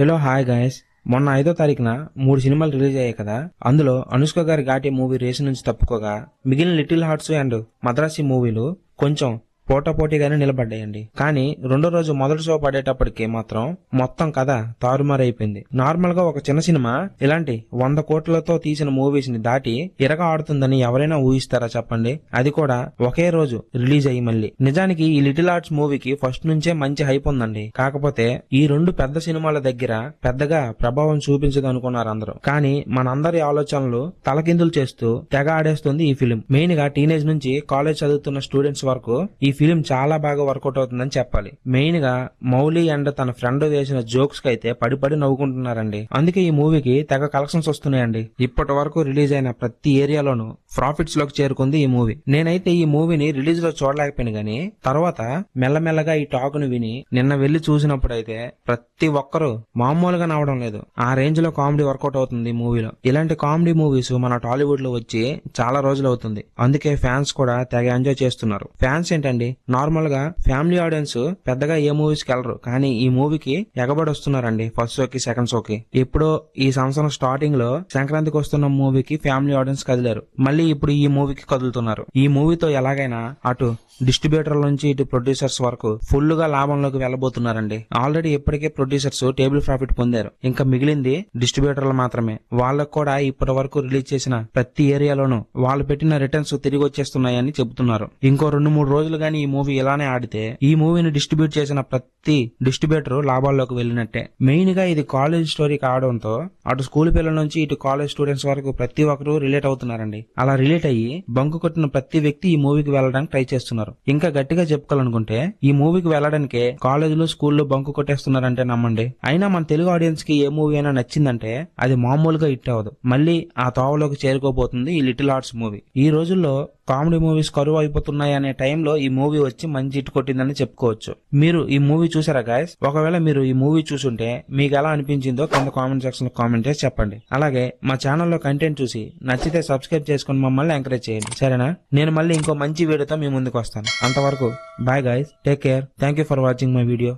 Hello hi guys. మొన్న ఐదో తారీఖున మూడు సినిమాలు రిలీజ్ అయ్యాయి కదా. అందులో అనుష్క గారి ఘాటి మూవీ రేసు నుంచి తప్పుకోగా మిగిలిన లిటిల్ హార్ట్స్ అండ్ మద్రాసి మూవీలు కొంచెం పోటాపోటీగానే నిలబడ్డాయండి. కానీ రెండో రోజు మొదటి షో పడేటప్పటికి మాత్రం మొత్తం కథ తారుమారైపోయింది. నార్మల్గా ఒక చిన్న సినిమా ఇలాంటి వంద కోట్లతో తీసిన మూవీస్ని దాటి ఇరగ ఆడుతుందని ఎవరైనా ఊహిస్తారా చెప్పండి? అది కూడా ఒకే రోజు రిలీజ్ అయ్యి మళ్ళీ. నిజానికి ఈ లిటిల్ ఆర్ట్స్ మూవీకి ఫస్ట్ నుంచే మంచి హైప్ ఉందండి. కాకపోతే ఈ రెండు పెద్ద సినిమాల దగ్గర పెద్దగా ప్రభావం చూపించదు అనుకున్నారు అందరూ. కానీ మనందరి ఆలోచనలు తలకిందులు చేస్తూ తెగ ఆడేస్తుంది ఈ ఫిలిం. మెయిన్గా టీనేజ్ నుంచి కాలేజ్ చదువుతున్న స్టూడెంట్స్ వరకు ఈ ఫిలిం చాలా బాగా వర్కౌట్ అవుతుందని చెప్పాలి. మెయిన్గా మౌలి అండ్ తన ఫ్రెండ్ వేసిన జోక్స్కి అయితే పడిపడి నవ్వుకుంటున్నారండి. అందుకే ఈ మూవీకి తెగ కలెక్షన్స్ వస్తున్నాయండి. ఇప్పటి వరకు రిలీజ్ అయిన ప్రతి ఏరియాలోనూ ప్రాఫిట్స్లోకి చేరుకుంది ఈ మూవీ. నేనైతే ఈ మూవీని రిలీజ్లో చూడలేకపోయాను గానీ తర్వాత మెల్లమెల్లగా ఈ టాక్ను విని నిన్న వెళ్ళి చూసినప్పుడు అయితే ప్రతి ఒక్కరూ మామూలుగా నవ్వడం లేదు. ఆ రేంజ్లో కామెడీ వర్కౌట్ అవుతుంది ఈ మూవీలో. ఇలాంటి కామెడీ మూవీస్ మన టాలీవుడ్లో వచ్చి చాలా రోజులు అవుతుంది. అందుకే ఫ్యాన్స్ కూడా తెగ ఎంజాయ్ చేస్తున్నారు. ఫ్యాన్స్ ఏంటండి నార్మల్గా ఫ్యామిలీ ఆడియన్స్ పెద్దగా ఏ మూవీస్కి వెళ్ళరు. కానీ ఈ మూవీకి ఎగబడి వస్తున్నారండి. ఫస్ట్ షోకి సెకండ్ షోకి. ఎప్పుడో ఈ సంవత్సరం స్టార్టింగ్లో సంక్రాంతికి వస్తున్న మూవీకి ఫ్యామిలీ ఆడియన్స్ కదిలారు. మళ్ళీ ఇప్పుడు ఈ మూవీకి కదులుతున్నారు. ఈ మూవీతో ఎలాగైనా అటు డిస్ట్రిబ్యూటర్ నుంచి ఇటు ప్రొడ్యూసర్స్ వరకు ఫుల్గా లాభంలోకి వెళ్ళబోతున్నారండి. ఆల్రెడీ ఇప్పటికే ప్రొడ్యూసర్స్ టేబుల్ ప్రాఫిట్ పొందారు. ఇంకా మిగిలింది డిస్ట్రిబ్యూటర్లు మాత్రమే. వాళ్ళకు కూడా ఇప్పటి వరకు రిలీజ్ చేసిన ప్రతి ఏరియాలోనూ వాళ్ళు పెట్టిన రిటర్న్స్ తిరిగి వచ్చేస్తున్నాయని చెబుతున్నారు. ఇంకో రెండు మూడు రోజులు గానీ ఈ మూవీ ఇలానే ఆడితే ఈ మూవీని డిస్ట్రిబ్యూట్ చేసిన ప్రతి డిస్ట్రిబ్యూటర్ లాభాల్లోకి వెళ్ళినట్టే. మెయిన్గా ఇది కాలేజ్ స్టోరీ కావడంతో అటు స్కూల్ పిల్లల నుంచి ఇటు కాలేజ్ స్టూడెంట్స్ వరకు ప్రతి ఒక్కరు రిలేట్ అవుతున్నారండి. అలా రిలేట్ అయ్యి బంకు కొట్టిన ప్రతి వ్యక్తి ఈ మూవీకి వెళ్ళడానికి ట్రై చేస్తున్నారు. ఇంకా గట్టిగా చెప్పుకోవాలనుకుంటే ఈ మూవీకి వెళ్ళడానికే కాలేజీలు స్కూల్లో బంకు కొట్టేస్తున్నారంటే నమ్మండి. అయినా మన తెలుగు ఆడియన్స్కి ఏ మూవీ అయినా నచ్చిందంటే అది మామూలుగా హిట్ అవ్వదు. మళ్ళీ ఆ తోవలోకి చేరుకోబోతుంది ఈ లిటిల్ ఆర్ట్స్ మూవీ. ఈ రోజుల్లో కామెడీ మూవీస్ కరువు అయిపోతున్నాయి అనే టైంలో ఈ మూవీ వచ్చి మంచి హిట్ కొట్టిందని చెప్పుకోవచ్చు. మీరు ఈ మూవీ చూసారా గాయస్ ఒకవేళ మీరు ఈ మూవీ చూసుంటే మీకు ఎలా అనిపించిందో కింద కామెంట్ సెక్షన్లో కామెంట్ చేసి చెప్పండి. అలాగే మా ఛానల్లో కంటెంట్ చూసి నచ్చితే సబ్స్క్రైబ్ చేసుకుని మమ్మల్ని ఎంకరేజ్ చేయండి. సరేనా? నేను మళ్ళీ ఇంకో మంచి వీడియోతో మీ ముందుకు వస్తాను. అంతవరకు bye guys take care thank you for watching my video